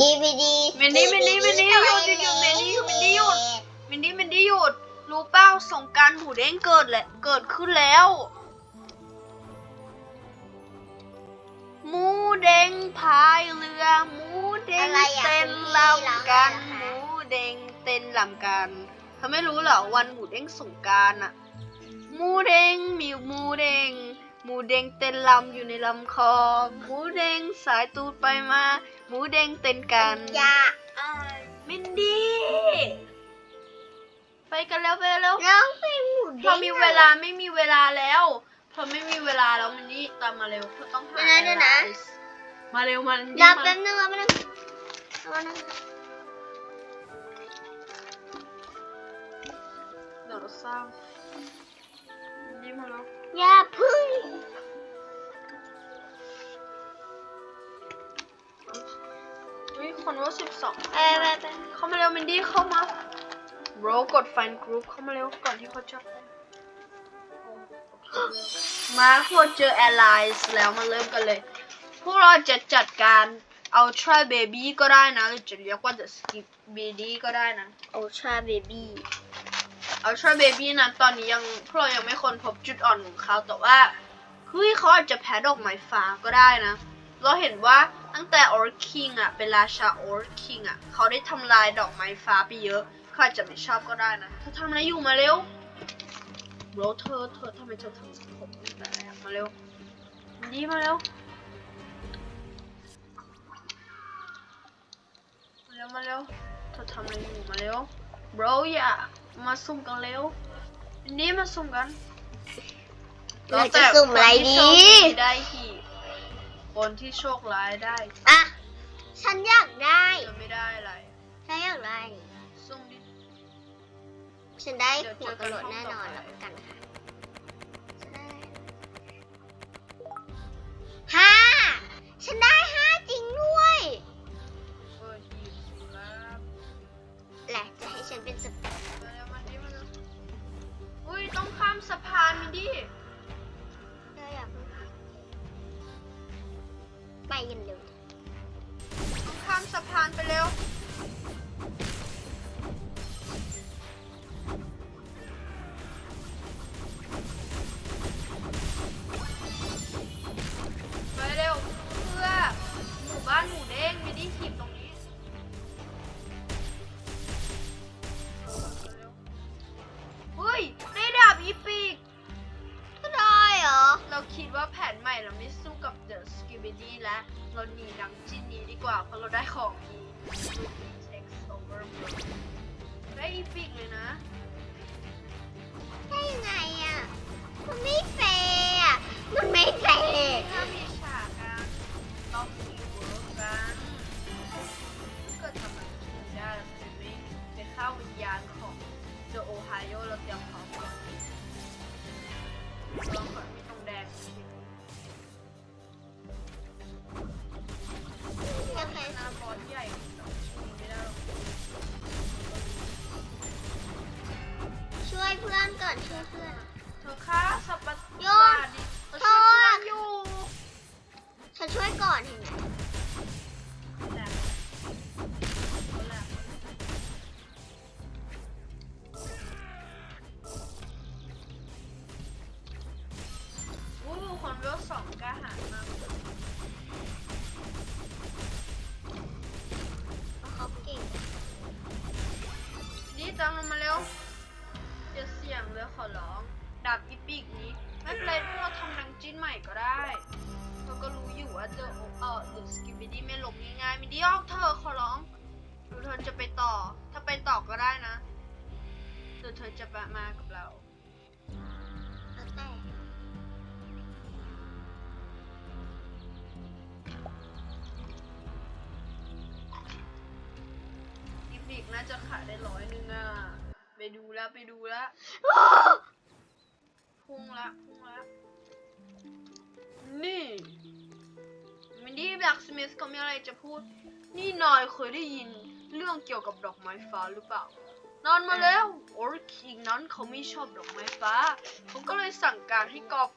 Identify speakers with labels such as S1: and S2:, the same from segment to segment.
S1: กีบีดี
S2: มินดี้มินดี้มินดี้หยุดหยุดหยุดมินดี้หยุดมินดี้หยุดมินดี้มินดี้หยุดรู้เป้าสงกรารหมูเด้งเกิดแหละเกิดขึ้นแล้วหมูเด้งพายเรือหมูเด้งเต้นลำกันหมูเด้งเต้นลำกันเธอไม่รู้เหรอวันหมูเด้งสงกรารอะหมูเด้งมีหมูเด้งหมูเด้งเต้นลำอยู่ในลำคลองหมูเด้งสายตูดไปมาห มูเด้งเต้นกัน
S1: ยา
S2: มินดี้ ไปกันแล้วไปกันแล้ว
S1: น้องเป็นหมู
S2: พอมีเวลาไม่มีเวลาแล้วพอไม่มีเวลาแล้วมินดี้ตามมาเร็วเธอต้องหา
S1: เดี๋ยวนะ
S2: Alice มาเร็วมัน
S1: รอ
S2: มา
S1: แป๊บนึงรอแป๊บนึงรอแป๊บนึง
S2: เดี๋ยวเราสร้างมินดี้มาแล้ว
S1: อย่าพึ่ง
S2: เฮ้ยคนว่าสิบสอง
S1: ไปไปไป
S2: เข้ามาเร็วมินดี้เข้ามาโรกด find group เข้ามาเร็วก่อนที่เขาจะมาพวกเจอ allies แล้วมาเริ่มกันเลย พวกเราจะจัดการ Ultra Baby ก็ได้นะหรือจะเรียกว่า The Skip Baby ก็ได้นะ
S1: โอชาเบบี้
S2: Ultra Baby นั้นตอนนี้ยังพวกเรายังไม่ค้นพบจุดอ่อนของเขาแต่ว่าเฮ้ยเขาอาจจะแพ้ดอกไม้ฟ้าก็ได้นะ เราเห็นว่า ตั้งแต่ Orc King อะ เป็นราชา Orc King อะ เขาได้ทำลายดอกไม้ฟ้าไปเยอะเขาอาจจะไม่ชอบก็ได้นะเธอทำอะไรอยู่มาเร็วโรเธอเธอทำไมเธอทำผมแบบนี้มาเร็วดีมาเร็วมาเร็วมาเร็วเธอทำอะไรอยู่มาเร็ว bro อย่ามาซุ่มกันเร็วอันนี้มาซุ่มกัน
S1: เราจะสุ่มอะไรดี
S2: คนที่โชคดีได้ที่ คนที่โชคร้ายได้
S1: อะ ฉันอยากได้
S2: จะไม่ได้อะไร
S1: ฉันอยากได้
S2: ซุ่มดิ
S1: ฉันได้
S2: เดี๋ยว
S1: หัวกระโหลกแน่นอน
S2: เจอกัน
S1: รับประกันค่ะฉันได้ห้าฉันได้ห้าจริงด้วย
S2: เออที่สุราษฎร์
S1: แหละจะให้ฉันเป็นสเป
S2: มาเร็วมาดิมาเร็วอุ้ยต้องข้ามสะพานมินดิ
S1: กันเร็ว
S2: แล้ว เราหนีดังจินนี้ดีกว่า เพราะเราได้ของดี Text over ได้อีปิกเลยนะ
S1: ได้ยังไงอะ มันไม่แฟร์อะ มันไม่แฟร์
S2: ถ้ามีฉากการต้องมีเวิร์กกันถ้าเกิดทำแบบนี้ได้จะไม่ไปเข้าวิญญาณของเดอะโอไฮโอเราเตรียมพร้อมก่อนลองก่อน
S1: เพื่อนก่อนช่วยเพื่อน
S2: เธอฆ่าสับปะ
S1: โย
S2: ร
S1: น
S2: ดดิเราช่วยเพื่อนอยู่
S1: ฉันช่วยก่อนเห็นไหม
S2: จิ้นใหม่ก็ได้เราก็รู้อยู่ว่าเจอเออเดอะสกิบิดี้ไม่หลบง่ายๆมิดีออกเธอขอร้องหรือเธอจะไปต่อ ถ้าไปต่อก็ได้นะหรือเธอจะมากับเรา
S1: แล้วแต่
S2: อีปีกน่าจะขายได้ร้อยหนึงอะ ไปดูแล้วไปดูแล้วพุ่งละพุ่งละ นี่มินดี้แบล็กสมิธเขามีอะไรจะพูด นี่นายเคยได้ยินเรื่องเกี่ยวกับดอกไม้ฟ้าหรือเปล่า นอนมาแล้วโอรคิงนั้นเขาไม่ชอบดอกไม้ฟ้า เขาก็เลยสั่งการให้กอบ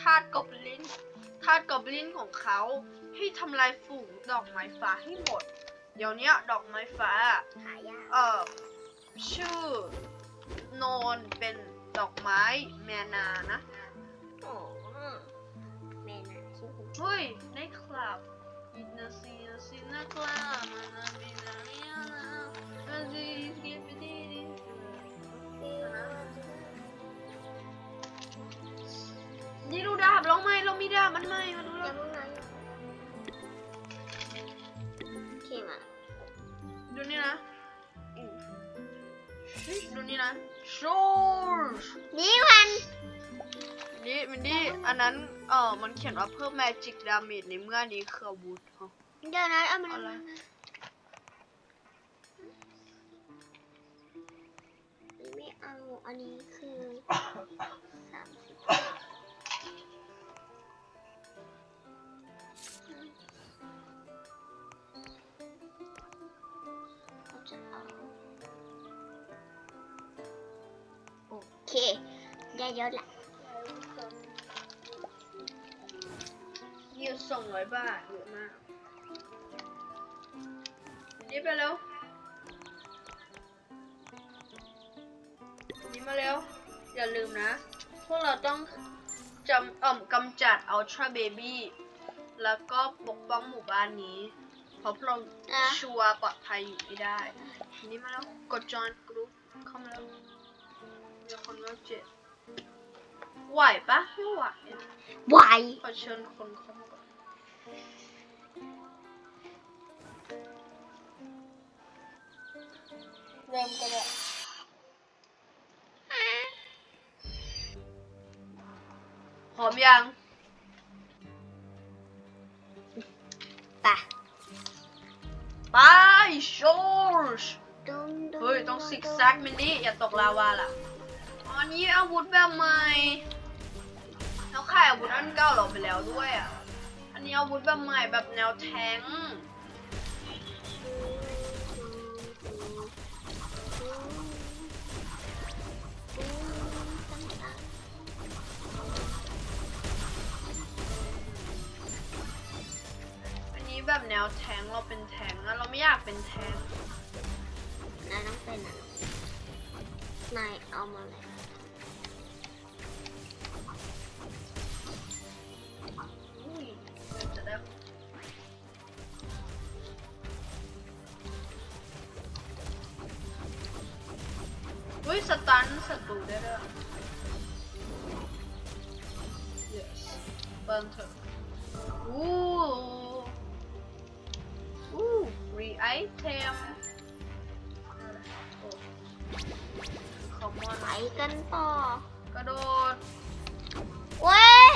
S2: ทาสกอบลินทาสกอบลินของเขาให้ทำลายฝูงดอกไม้ฟ้าให้หมด เดี๋ยวนี้ดอกไม้ฟ้า
S1: หายาก
S2: เออชื่อนอนเป็นดอกไม้แมนานะ เฮ้ยในคลับยินาซีนาซีนะคลับมานาบินาเนียนานาดีดีดีดีนี่ดูดาบเราไหมเรามีดาบมันไหมมั
S1: น
S2: นดี้อันนั้น เออมันเขียนว่าเพิ่ม magic damage ในเมื่อนี้คืออาวุธฮะ
S1: เดี๋ยวนะเอามัน
S2: อะไร
S1: ไม่เอาอันนี้คือสามสิบเราจะเอาโอเค ได้เยอะละ
S2: สองร้อยบาทเยอะมากนี่ไปแล้วนี่มาแล้ว อย่าลืมนะ พวกเราต้องจำเอ่อมกำจัด Ultra Baby แล้วก็ปกป้องหมู่บ้านนี้ เพราะพวกเรา
S1: อะ
S2: ชัวร์ปลอดภัยอยู่ไม่ได้ นี่มาแล้วกดจอยกรุ๊ปเข้ามาแล้วเดี๋ยวคนเราเจ็ดไหวปะไม่ไหวอะ
S1: ไหว
S2: ขอเชิญคนเข้ามาก่อน เริ่มกันเลยพร้อมยัง
S1: ไป
S2: ไปโชร์ช
S1: ดุ้งดุ้ง
S2: เฮ้ย ต้องซิกแซกมินนี่อย่าตกลาวาล่ะ อันนี้อาวุธแบบใหม่แล้วขายอาวุธอันเก่าเราไปแล้วด้วยอะอั นนี้อาวุธแบบใหม่แบบแนวแทงอันนี้แบบแนวแทงเราเป็นแทงนะเราไม่อยากเป็นแทง
S1: นายต้องเป็นอะนายเอามาเลย
S2: อุ้ยสตันศัตรูได้ด้วย yes เบิ้ลเถอะอู้อู้ free item โอ้ come on
S1: ไปกันต่อก
S2: ระโดด
S1: เว้ย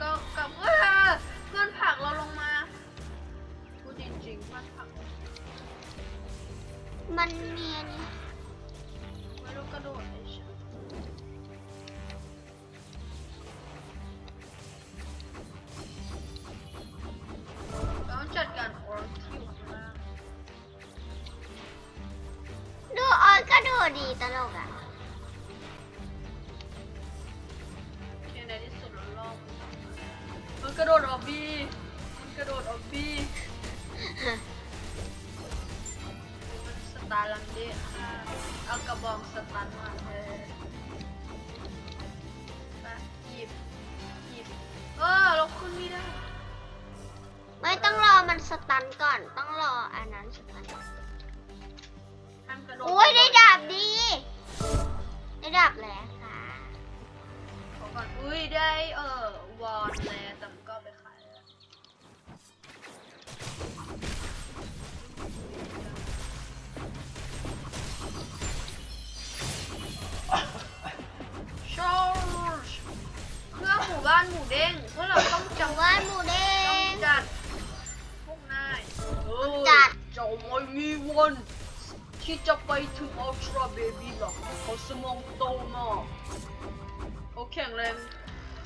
S2: ก็กับเอ้ยเพื่อนผลักเราลงมาพูดจริงๆเพื่อนผลัก
S1: มันเนียน
S2: ไม่รู้กระโดดเลยใช่ ตันก่อนต้องร
S1: ออันนั้นสตัน
S2: ห้ามกระโดด
S1: โอ้ยได้ดาบดี ได้ดาบแล้วค่ะ
S2: ขอก่อนอุ้ยได้เออวอนแล้วแต่มันก็เอาไปขายแล้วชอร์ชเพื่อหมู่บ้านหมูเด้งเพื่อเราต้อง
S1: จั
S2: จั
S1: ง
S2: บ
S1: ว่าหมูเด้
S2: ต้อง
S1: ง
S2: ม่มีวันที่จะไปถึงอัลตร้าเบบี้หรอกเขาสมองโตมากเขาแข็งแรง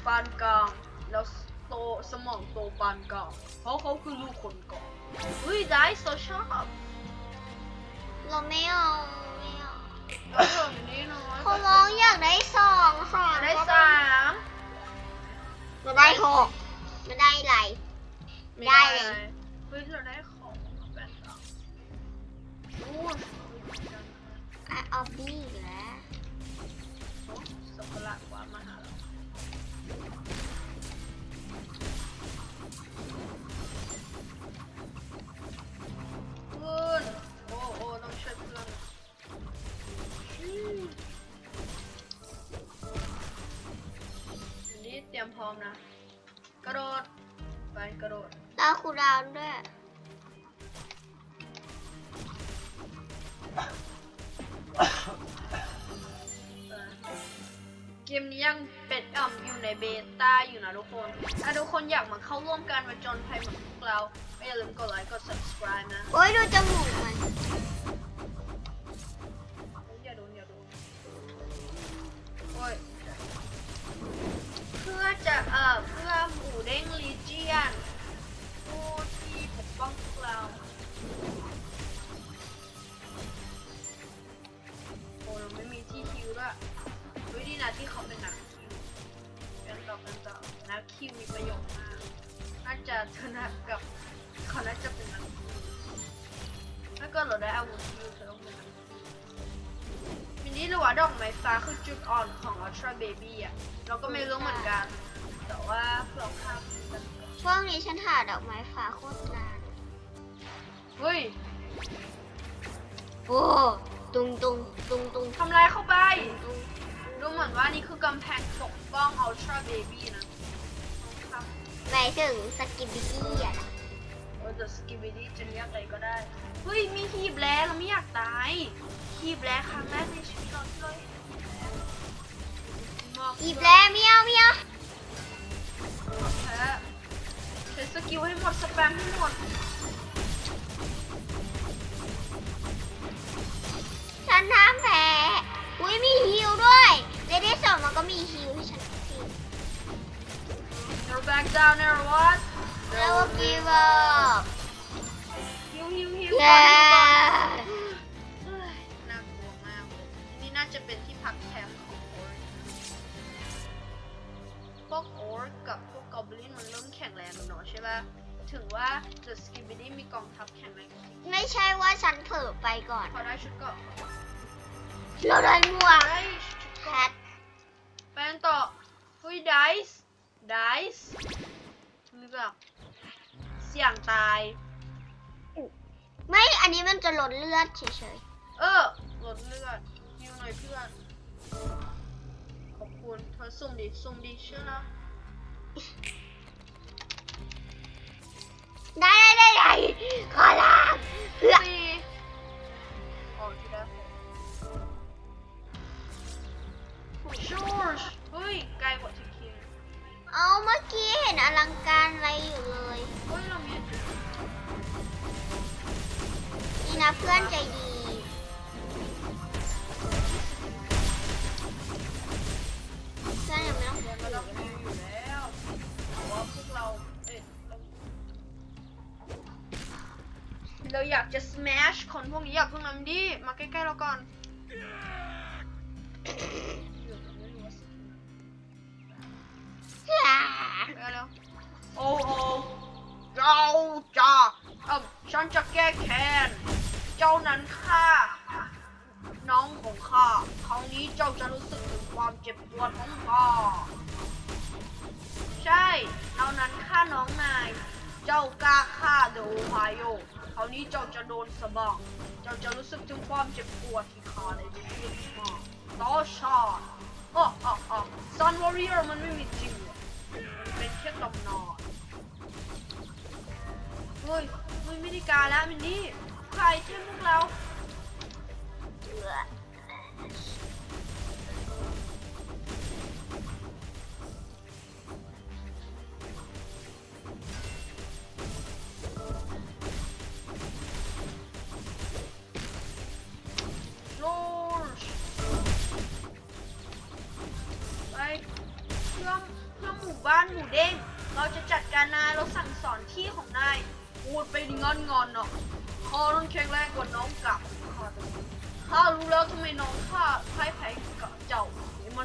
S2: ปานกลางแล้วโตสมองโตปานกลางเพราะเขาคือลูกคนก่อนอุ้ยได้โซชอบ
S1: เราไม่เอาไม่เอา
S2: แล้วเรื่องนี้น้อย
S1: เขาร้องอยากได้สองค่ะ
S2: ได้สาม
S1: มาได้หกมาได้ไร
S2: ไม่
S1: ได้เลย
S2: เฮ้ยเราได้ อะอบบี้อีแล้วสกุลกว่ามาหาเราขึ้นโอ้โอ้ต้
S1: องช่วยเพื่อนอันนี้
S2: เตรียมพร้อมนะ กระโดด ไปกระโดด เราคูดาว คนอยากมาเข้าร่วมการมาจนภัยเหมือนพวกเราก็อย่าลืมกดไลค์กด subscribe นะ
S1: โอ้ยดูจมูกมัน
S2: อย่าโดนอย่าโดนโอ้ยเพื่อจะเอ่อเพื่อหมูเด้งลีเจียนผู้ที่ปกป้องพวกเราโอ้เราไม่มีที่คิวด้วยวิธีนะที่เขาเป็นนักคิวเป็นต่อเป็นต่อ นักคิวมีประโยชน์มาก น่าจะชนะกับเขาน่าจะเป็นนักคิวถ้าเกิดเราได้อาวุธคิวเธอต้องเป็นนักคิวมินนี่หรือว่าดอกไม้ฟ้าคือจุดอ่อนของ Ultra Baby อะ เราก็ไม่รู้เหมือนกัน แต่ว่าเราข้ามกัน
S1: ช่วงนี้ฉันหาดอกไม้ฟ้าโคตรนาน
S2: เฮ้ย
S1: โอ้ตุงตุงตุงตุง
S2: ทำลายเข้าไป
S1: ตุง
S2: ดูเหมือนว่านี่คือกำแพงปกป้อง Ultra Baby นะครับ
S1: หมายถึงสกิบบิกี้อะนะ
S2: เออแต่สกิบิดี้จะเรียกอะไรก็ได้ เฮ้ย มีฮีบแล้วเราไม่อยากตายฮีบแล้วครั้งแรกในชีวิตเราที่เราเห็นฮีบแล้ว
S1: หยิบแล้วเมียวเมียว
S2: แพ้ใช้สกิลให้หมดสแปมให้หมด
S1: ฉันท้ามแพ้อุ้ยมีฮิวด้วยในที่สองมันก็มีฮิวให้ฉันที
S2: Never back down never what
S1: แล้วก็ give up
S2: ฮิวฮิวฮิว
S1: เย้
S2: เฮ้ยน่ากลัวมากเลยนี่น่าจะเป็นที่พักแคมป์ของโอร์พวกโอร์กับพวกกอบลินมันเริ่มแข็งแรงแล้วเนาะใช่ป่ะถึงว่า The Skibidi มีกองทัพแข็งแรงจริง
S1: ไม่ใช่ว่าฉันเผลอไปก่อน
S2: พอได้ชุดเกราะ
S1: เราได้หมวก
S2: ได้ชุด
S1: แพ
S2: เกราะ
S1: ท
S2: ไปกันต่อเฮ้ยไดส์ไดส์เลือกเสี่ยงตาย
S1: ไม่ อันนี้มันจะลดเลือดเฉย
S2: เออลดเลือดฮิวหน่อยเพื่อน ขอบคุณเธอสุ่มดิสุ่มดิเชื่อนะ
S1: ๆ ได้ได้ได้ได้ขอลาเพื่อ
S2: สี่อ๋อที่ได้
S1: นะเพื่อนใจดี เพื่อนยังไม่ต้อง
S2: เรียนระดับคิวอยู่แล้วแต่ว่าพวกเราเอ้ยเราอยากจะ smash คนพวกนี้อยากเพิ่งนำดิ มาใกล้ๆเราก่อนเรียวผมไม่รู้ว่าสกิลไปแล้วโอ้โอ้เจ้าจะเออฉันจะแก้แค้น เจ้านั้นฆ่าน้องของข้าคราวนี้เจ้าจะรู้สึกถึงความเจ็บปวดของข้าใช่เอานั้นฆ่าน้องนาย เจ้ากล้าฆ่าเดอะโอไฮโอคราวนี้เจ้าจะโดนสะบังเจ้าจะรู้สึกถึงความเจ็บปวดที่ขาได้รู้สึกมาต่อชาติอ๋ออ๋ออ๋อซันวอริเออร์มันไม่มีจริงมันเป็นแค่ตำนานเฮ้ยเฮ้ยไม่ได้การแล้วมินนี่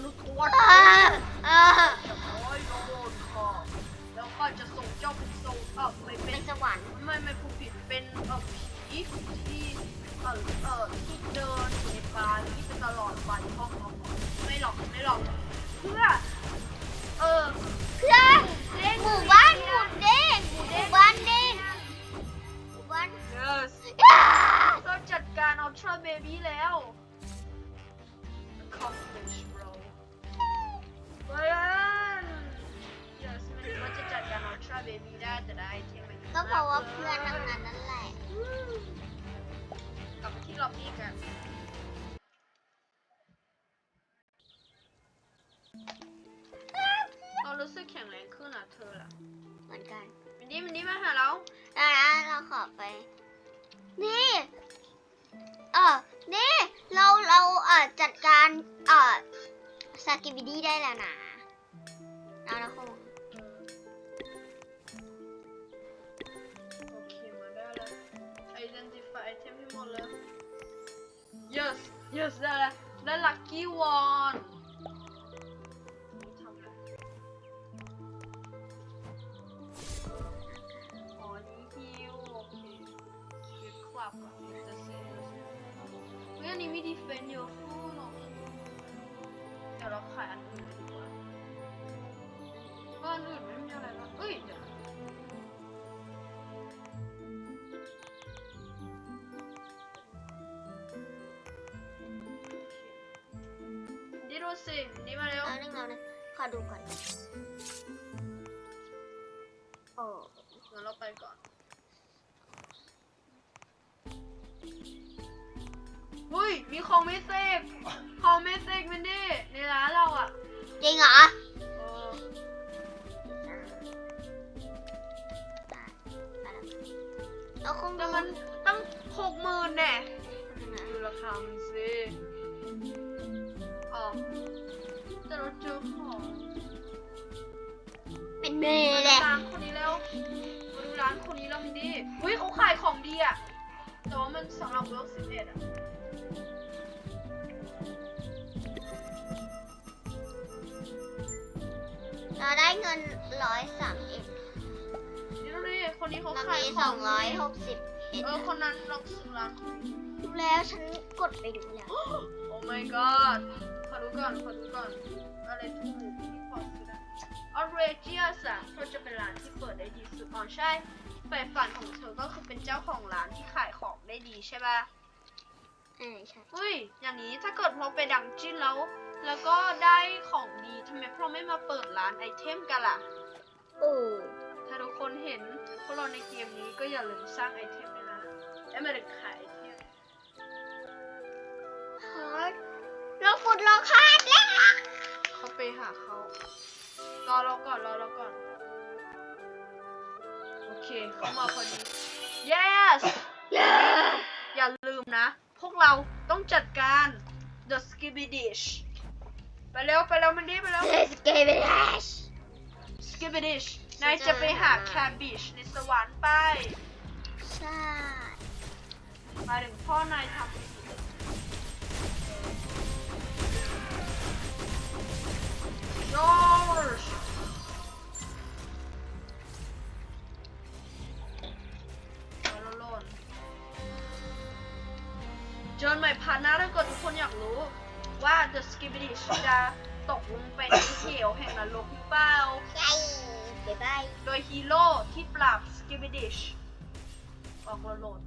S2: นุษย์ตัว
S1: อ่า
S2: นี้
S1: อ่า
S2: จะคอยโดนข้าแล้วข้าจะส่งเจ้าไปส่งเออไม่เป็
S1: เป็นนสวรรค์
S2: ไม่ไม่ผู้ผิดเป็นเออผีที่เออเออที่เดินอยู่ในป่าที่จะตลอดไปห้องห้องไม่หรอกไม่หรอกเพื่อเออ
S1: เพื่อนหมู่บ้านหมุนเด้งหมู่บ้านเด้งหมู่บ้าน
S2: yes
S1: อ่า
S2: เราจัดการ Ultra Baby แล้ว accomplish bro เบรนจะจัดการอัลตร้าเบบี้ได้แต่ได้ไอเทมไป
S1: ก็เพราะว่าเพื่อนทั้งนั้นนั่นแหละ
S2: กลับมาที่ล็อบบี้กัน เรารู้สึกแข็งแรงขึ้นอะเธอล่ะ
S1: เหมือนกัน
S2: มินดี้มินดี้มาหาเรา
S1: แล้วนะเราขอไป นี่ เออนี่ เรา เราเอ่อจัดการ เอ่อ สกิบิดี้ได้แล้วนะเอาละคง
S2: โอเคมาได้แล้ว identify item ให้หมดเลย yes yes ได้แล้วได้ lucky one นี่ดูสินี่มาเร็ว
S1: เอาหนึ่งเอาหนึ่งขอดูก่อนโอ้
S2: งั้นเราไปก่อนเฮ้ยมีของไม่เสกของไม่เสกมันดิในร้านเราอะ
S1: จริงเหรอ
S2: เออ
S1: เราคง
S2: แต่
S1: ดู
S2: มันตั้งหกหมื่นแน่ดูราคามัน เราเจอของ
S1: เป็นเมย์แหละ
S2: ร้านคนนี้แล้วมาดูร้านคนนี้แล้วมันดิเฮ้ยเขาขายของดีอะแต่ว่ามันสำหรับเวิร์กสิบเอ็ดอะ
S1: เราได้เงินร้อยสามเอ็ด
S2: นี่ดูดิคนนี้เขา
S1: เรา
S2: ขาย
S1: มี
S2: ข
S1: ส
S2: อ
S1: องงร้อยหกสิบเอ็ด
S2: เออคนนั้นลองซื้อร้านเขาดิ
S1: ดูแล้วฉันกดไปดูแล้ว
S2: โอ้ my god ขอดูก่อนขอดูก่อน อะไรถูกที่พอซื้อได้ Outrageous อะเธอจะเป็นร้านที่เปิดได้ดีสุดอ๋อใช่ใฝ่ฝันของเธอก็คือเป็นเจ้าของร้านที่ขายของได้ดีใช่ป่ะ
S1: เออใช่
S2: เฮ้ย อย่างนี้ถ้าเกิดเราไปดังจิ้นแล้ว แล้วก็ได้ของดีทำไมเราไม่มาเปิดร้านไอเทมกันล่ะ
S1: โอ้
S2: ถ้าทุกคนเห็นพวกเราในเกมนี้ก็อย่าลืมสร้างไอเทมด้วยนะไอ้ไม่ได้ขายไอเทม
S1: ฮาร์ดเรากดลองคาดแล้ว
S2: เขาไปหาเขารอเราก่อนรอเราก่อน โอเคเขามาพอดี yes อย่าลืมนะ พวกเราต้องจัดการ the skibby dish ไปเร็วไปเร็วมันดีไปเร็ว
S1: เลสเกมแลช
S2: skibby dish นายจะไปหา cabbage ในสวรรค์ไป
S1: ใช่
S2: หมายถึงพ่อนายทำ ไม่ดีจอร์จแล้วโลนเจอใหม่พาร์ทหน้าถ้าเกิดทุกคนอยากรู้ว่า The Skibidi จะตกลงไปในเหวแห่งนรกหรือเปล่า
S1: ใช่บ๊ายบาย
S2: โดยฮีโร่ที่ปราบ Skibidi ออกแล้วโหลด